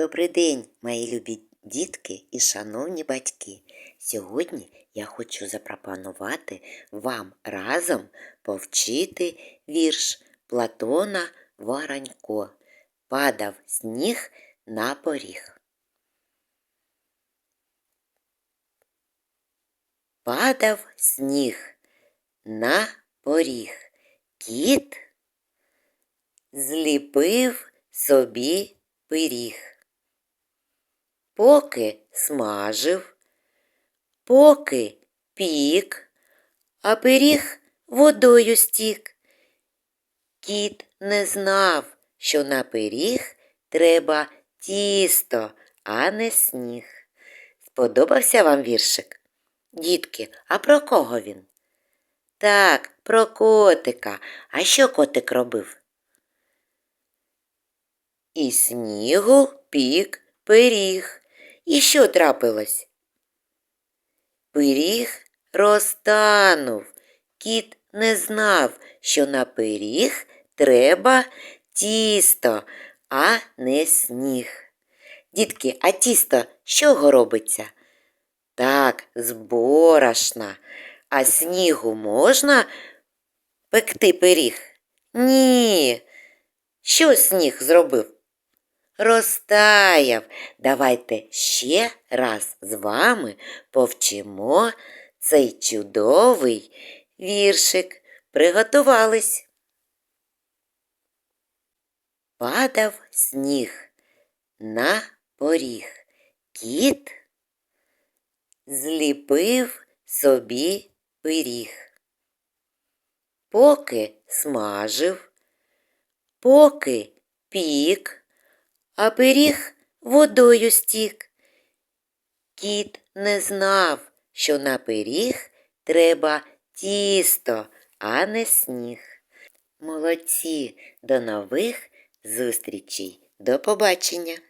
Добрий день, мої любі дітки і шановні батьки. Сьогодні я хочу запропонувати вам разом повчити вірш Платона Воронько. Падав сніг на поріг. Падав сніг на поріг. Кіт зліпив собі пиріг. Поки смажив, поки пік, а пиріг водою стік. Кіт не знав, що на пиріг треба тісто, а не сніг. Сподобався вам віршик? Дітки, а про кого він? Так, про котика. А що котик робив? І снігу пік пиріг. І що трапилось? Пиріг розтанув. Кіт не знав, що на пиріг треба тісто, а не сніг. Дітки, а тісто з чого робиться? Так, з борошна. А снігу можна пекти пиріг? Ні. Що сніг зробив? Розтаяв. Давайте ще раз з вами повчимо цей чудовий віршик. Приготувались. Падав сніг на поріг. Кіт зліпив собі пиріг. Поки смажив, поки пік, а пиріг водою стік. Кіт не знав, що на пиріг треба тісто, а не сніг. Молодці, до нових зустрічей, до побачення!